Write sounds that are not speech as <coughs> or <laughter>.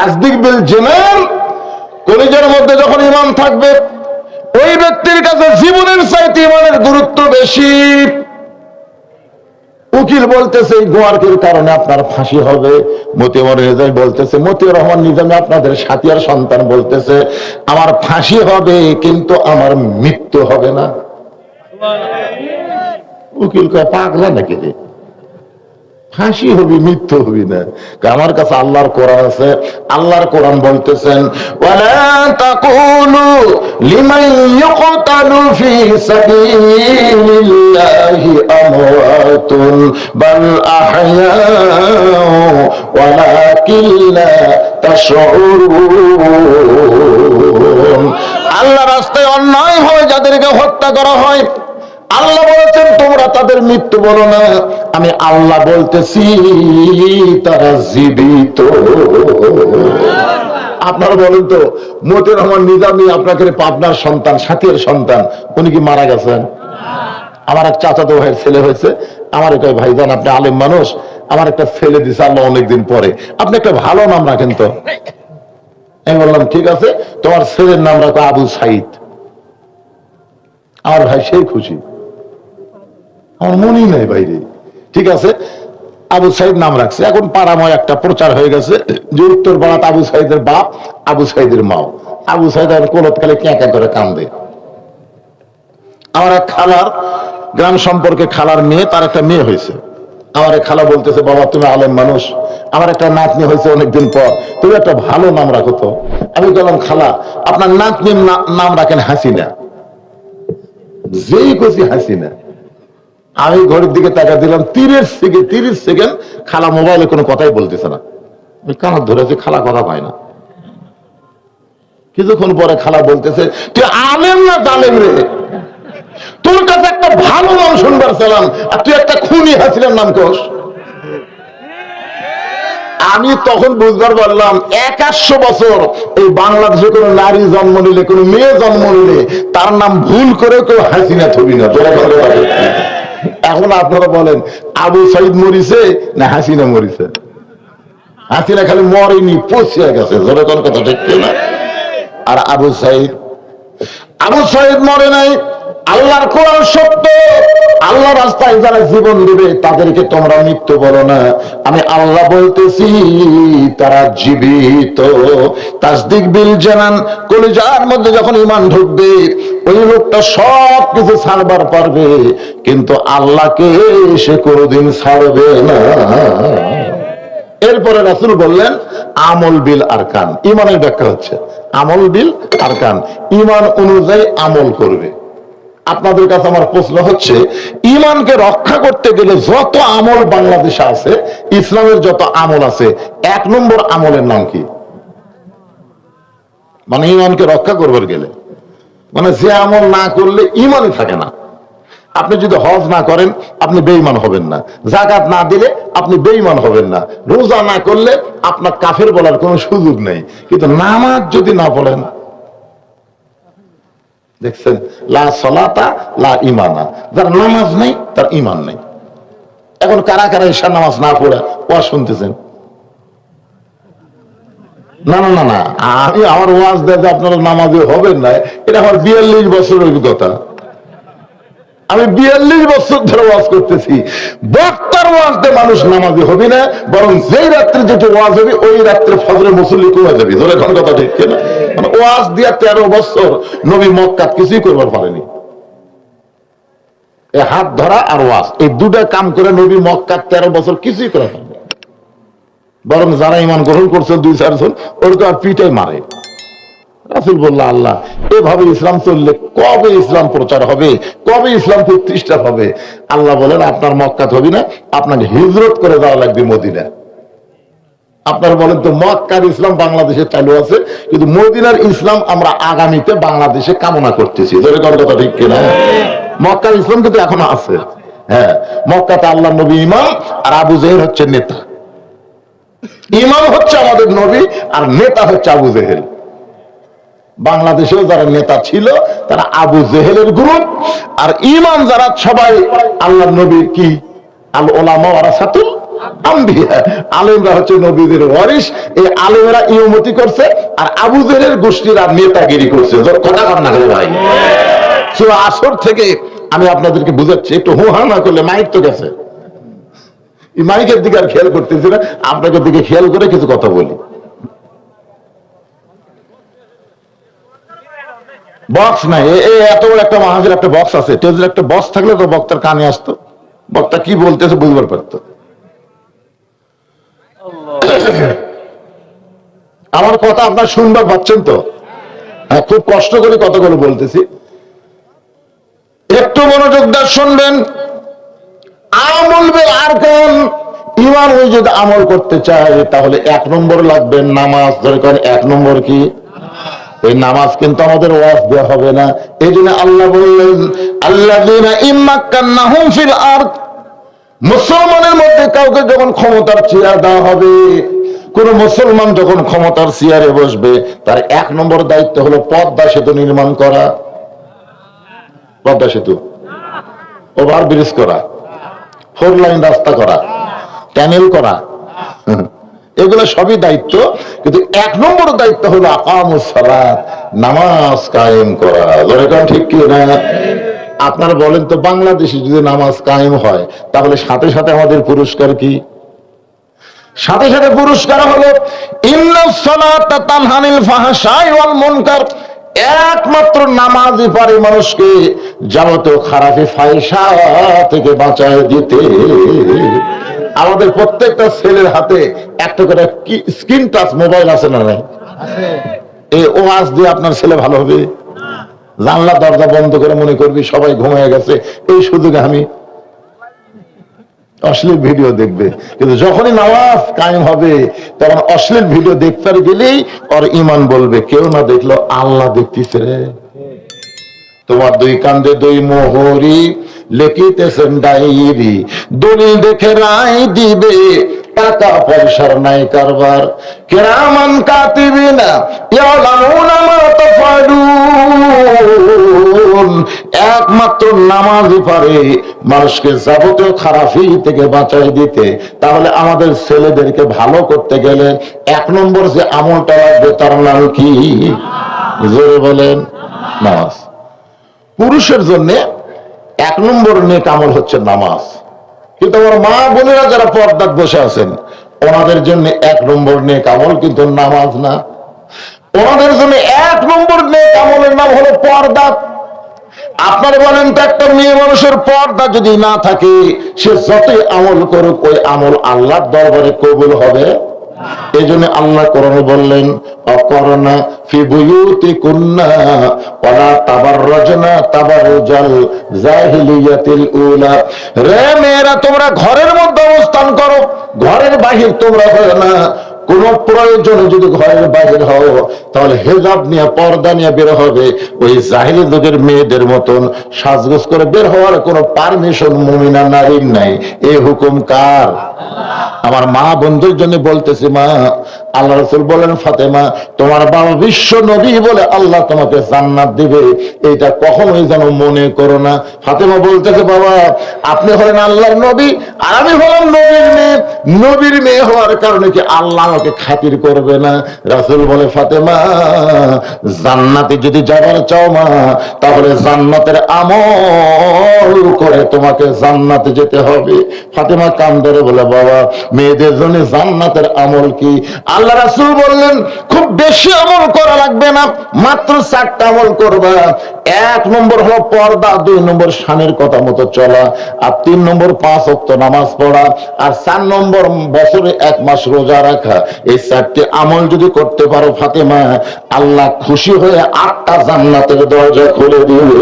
তাসদিক বিল xenon, কলিজের মধ্যে যখন ইমান থাকবে, ওই ব্যক্তির কাছে জীবনের চাইতে ইমানের গুরুত্ব বেশি। উকিল বলতেছে গোয়ার্কের কারণে আপনার ফাঁসি হবে। মতিউর রেজাই বলতেছে, মতিউর রহমান নিজামী আপনাদের সাথিয়ার সন্তান বলতেছে, আমার ফাঁসি হবে, কিন্তু আমার মৃত্যু হবে না। উকিল পাগলা নাকি রে? ফাঁসি হবি মৃত্যু হবি না। আমার কাছে আল্লাহর কোরআন আছে, আল্লাহর কোরআন বলতেছেন আল্লাহ রাস্তায় অন্যায় হয়, যাদেরকে হত্যা করা হয়, আল্লাহ বলেছেন, তোমরা তাদের মৃত্যু বলো না। আমি আল্লাহ বলতেছি, তারা জীবিত। আপনারা বলেন তো মতির রহমান নিজামী আপনাকে পাবনার সন্তান, সাথীর সন্তান, উনি কি মারা গেছেন? আমার এক চাচাতো ভাইয়ের ছেলে হয়েছে। আমার একটা ভাইজান, আপনি আলেম মানুষ, আমার একটা ছেলে দিছে আল্লাহ অনেকদিন পরে। আপনি একটা ভালো নাম রাখেন তো। আমি বললাম, ঠিক আছে, তোমার ছেলের নাম রাখো আবু সাইদ। আমার ভাই সেই খুশি। আমার মনেই নাই বাইরে। ঠিক আছে? আবু সাইদ নাম রাখছে। এখন পাড়াময় একটা প্রচার হয়ে গেছে যে উত্তর পাড়াতে আবু সাইদের বাপ, আবু সাইদের মাও। আবু সাইদ আর কোলতকালে ক্যাঁকা করে কান্দে। আমার এক খালার গ্রাম সম্পর্কে খালার মেয়ে, তার একটা মেয়ে হয়েছে। আমার এক খালা বলতেছে, বাবা, তুমি আলেম মানুষ। আমার একটা নাতনি হয়েছে অনেকদিন পর। তুমি একটা ভালো নাম রাখো তো। আমি বললাম, খালা, আপনার নাতনির নাম রাখেন হাসিনা। যেই খুশি হাসিনা। আমি ঘরের দিকে তাকা দিলাম, তিরিশ সেকেন্ড তিরিশ সেকেন্ড খালা মোবাইলে কোনো কথাই বলতেছে না। কানা ধরেছি খালা কথা পায় না। কিছুক্ষণ পরে খালা বলতেছে, তুই আলেম না জালেম রে? তোর কাছে একটা ভালো নাম শুনবার সালাম আর তুই একটা খুনি হাসিনার নাম কোস? আমি তখন বুঝবার পারলাম একাশো বছর এই বাংলাদেশে কোনো নারী জন্ম নিলে, কোনো মেয়ে জন্ম নিলে, তার নাম ভুল করে কেউ হাসিনা থবি না তোরা। এখন আপনারা বলেন, আবু সাইদ মরিছে না হাসিনা মরিছে? হাসিনা খালি মরেনি, পচিয়া গেছে, জোরে কথা ঠিক না। আর আবু সাইদ আবু সাইদ মরে নাই, আল্লাহর কোরআন সত্য। আল্লাহ রাস্তায় যারা জীবন দিবে, তাদেরকে তোমরা মৃত্যু বলো না। আমি আল্লাহ বলতেছি, তারা জীবিত। তাসদিক বিল জানান কলিজার মধ্যে যখন ইমান ঢুকবে, ওই লোকটা সব কিছু ছাড়বার পারবে, কিন্তু আল্লাহকে সে কোনোদিন ছাড়বে না। এরপরে রাসুল বললেন, আমল বিল আরকান। ইমানের ব্যাখ্যা হচ্ছে, আমল বিল আরকান। ইমান অনুযায়ী আমল করবে। আপনাদের কাছে আমার প্রশ্ন হচ্ছে ইমানকে রক্ষা করতে গেলে যত আমল বাংলাদেশে আছে, ইসলামের যত আমল আছে, এক নম্বর আমলের নাম কি? মানে ইমানকে রক্ষা করবার গেলে। মানে যে আমল না করলে ইমানই থাকে না। আপনি যদি হজ না করেন, আপনি বেইমান হবেন না। জাকাত না দিলে আপনি বেইমান হবেন না। রোজা না করলে আপনার কাফের বলার কোনো সুযোগ নেই। কিন্তু নামাজ যদি না পড়েন, দেখছেন? লা সলাতা, লা ইমানা যার নামাজ নেই, তার ইমান নেই। এখন কারা কারা ঈশা নামাজ না পড়ে? ওয়া শুনতেছেন। না না না না। আমি আমার ওয়াজ দেয় যে আপনারা হবেন না, এটা আমার বিয়াল্লিশ বছরের আমি বিয়াল্লিশ বছর ধরে ওয়াজ করতেছি। বক্তার মানুষ নামাজি হবে না, বরং যেই রাত্রে যেটি ওয়াজ হবে, ওই রাত্রে ফজরে মুসল্লি কমে যাবে? ধরে এখন কথা ঠিক কিনা? মানে ওয়াজ দিয়া তেরো বছর নবী মক্কা কিছুই করবার পারেনি। হাত ধরা আর ওয়াজ, এই দুটা কাম করে নবী মক্কা তেরো বছর কিছুই করে পারেনি বরং যারা ইমান গ্রহণ করছে, দুই চারজন ওর তো আর পিটাই মারে। রাসুল বলল, আল্লাহ, এভাবে ইসলাম চললে কবে ইসলাম প্রচার হবে? কবে ইসলাম প্রতিষ্ঠা হবে? আল্লাহ বলেন, আপনার মক্কাত হবে না, আপনাকে হিজরত করে যাওয়া লাগবে মদিনা আপনার বলেন তো, মক্কার ইসলাম বাংলাদেশে চালু আছে, কিন্তু মদিনার ইসলাম আমরা আগামীতে বাংলাদেশে কামনা করতেছি। কথা ঠিক কিনা? মক্কার ইসলাম কিন্তু এখনও আছে। হ্যাঁ মক্কাতে আল্লাহ নবী ইমাম আর আবু জেহেল হচ্ছে নেতা। ইমাম হচ্ছে আমাদের নবী আর নেতা হচ্ছে আবু জেহেল। বাংলাদেশেও যারা নেতা ছিল তারা আবু জেহেলের গ্রুপ আর ইমাম যারা সবাই আল্লাহ নবীর কি? আল ওলামা ওয়ারাসাতুল আম্বিয়া। আলেমরা হচ্ছে নবীদের ওয়ারিস এই আলেমেরা ইয়মতি করছে আর আবু জেরের গোষ্ঠীরা নেতাগিরি করছে। কথা কর না রে ভাই? আসর থেকে আমি আপনাদেরকে বুঝাচ্ছি একটু হুহা না করলে মাইক তো গেছে। মাইকের দিকে আর খেয়াল করতেছি না, আপনাকে দিকে খেয়াল করে কিছু কথা বলি। বক্স নাই এত বড় একটা মাহাজের একটা বক্স আছে। টেজের একটা বক্স থাকলে তো বক্তার কানে আসতো। বক্তা কি বলতেছে বুঝবার পারতো। <coughs> আমার কথা আপনার শুনবার পাচ্ছেন তো? হ্যাঁ খুব কষ্ট করে কথাগুলো বলতেছি। একটু মনোযোগ দিয়ে শুনবেন। আমল আর কোন? ইমান ওই যদি আমল করতে চায়, তাহলে এক নম্বর লাগবে নামাজ। ধরে করেন এক নম্বর কি? এই নামাজ কিন্তু আমাদের ওয়াজ দেওয়া হবে না। এই জন্য আল্লাহ বললেন আল্লাহ ইম্মাক্কান্নাহুম ফিল মুসলমানের মধ্যে কাউকে যখন ক্ষমতার চেয়ার দেওয়া হবে, কোন মুসলমান যখন ক্ষমতার চেয়ারে বসবে, তার এক নম্বর দায়িত্ব হলো পদ্মা সেতু নির্মাণ করা। পদ্মা সেতু। ওভার ব্রিজ করা। ফোর লাইন রাস্তা করা, ট্যানেল করা। এগুলো সবই দায়িত্ব, কিন্তু এক নম্বর দায়িত্ব হলো নামাজ কায়েম করা। ঠিক কি না? আপনারা বলেন তো, বাংলাদেশে যদি নামাজ কায়েম হয়, তাহলে সাথে সাথে আমাদের পুরস্কার কি? সাথে সাথে পুরস্কার হলো, ইন্নাস সালাতা তানহানিল ফাহশাই ওয়াল মুনকার। একমাত্র নামাজই পারে মানুষকে যাবতীয় খারাপি ফাইসা থেকে বাঁচায় দিতে। আমাদের প্রত্যেকটা ছেলের হাতে একটা করে স্ক্রিন টাচ মোবাইল আছে না নাই? এই ওয়াজ দিয়ে আপনার ছেলে ভালো হবে? জানলা দরজা বন্ধ করে মনে করবি সবাই ঘুমিয়ে গেছে। এই সুযোগে আমি অশ্লীল ভিডিও দেখবে। কিন্তু যখনই নামাজ কায়েম হবে, তখন অশ্লীল ভিডিও দেখতে গেলেই ওর ইমান বলবে, কেউ না দেখল আল্লাহ দেখতেছে রে। তোমার দুই কান্দে দুই মোহরি, লেখিতেছেন ডায়েরি, দলিল দেখে রায় দিবে। টাকা পয়সার নাই কারবার। কেরামান কাতিবে না ইয়ালামুনা মা তাফালুন একমাত্র নামাজই পারে মানুষকে যাবতীয় খারাপি থেকে বাঁচাই দিতে। তাহলে আমাদের ছেলেদেরকে ভালো করতে গেলে এক নম্বর যে আমলটা লাগবে, তার নাম কি? জোরে বলেন, নামাজ। পুরুষের জন্য এক নম্বর নেক আমল হচ্ছে নামাজ। কিন্তু আমার মা বোনেরা যারা পর্দার বসে আছেন, ওনাদের জন্য এক নম্বর নেক আমল কিন্তু নামাজ না। ওনাদের জন্য এক নম্বর নেক আমলের নাম হলো পর্দা। আপনার বলেন তো, একটা মেয়ে মানুষের পর্দা যদি না থাকে, সে যতই আমল করুক, ওই আমল আল্লাহর দরবারে কবুল হবে। এই জন্য আল্লাহ করণে বললেন অকরণা ফি বুয়ুতি কুন্না ওয়ালা তাবাররাজনা তাবারুজাল জাহিলিয়াতিল উলা। রে মেয়েরা, তোমরা ঘরের মধ্যে অবস্থান করো, ঘরের বাহির তোমরা হয় না। কোন প্রয়োজনে যদি ঘরের বাইরে হও, তাহলে হেজাব নিয়ে, পর্দা নিয়ে বের হবে। ওই জাহিলি যুগের মেয়েদের মতন সাজগোজ করে বের হওয়ার কোনো পারমিশন মুমিনা নারীর নাই। এই হুকুম কার? আমার মা বন্ধুর জন্য বলতেছি, মা, আল্লাহ রসুল বলেন, ফাতেমা, তোমার বাবা বিশ্ব নবী বলে আল্লাহ তোমাকে জান্নাত দিবে। এটা কখনোই যেন মনে করো না। ফাতেমা বলতেছে, বাবা, আপনি হলেন আল্লাহর নবী, আর আমি হলাম নবীর মেয়ে। নবীর মেয়ে হওয়ার কারণে কি আল্লাহ আমাকে খাতির করবে না। রাসুল বলে, ফাতেমা, জান্নাতে যদি যাবার চাও মা, তাহলে জান্নাতের আমল করে তোমাকে জান্নাতে যেতে হবে। ফাতেমা কান ধরে বলে, বাবা, মেয়েদের জন্য জান্নাতের আমল কি? আল্লাহ রাসুল বললেন, খুব বেশি আমল করা লাগবে না, মাত্র চারটা আমল করবা। এক নম্বর হলো পর্দা, দুই নম্বর স্বামীর কথা মতো চলা, আর তিন নম্বর পাঁচ অক্ত নামাজ পড়া, আর চার নম্বর বছরে এক মাস রোজা রাখা। এই চারটি আমল যদি করতে পারো ফাতেমা, আল্লাহ খুশি হয়ে আটটা জান্নাতের দরজা খুলে দিবে।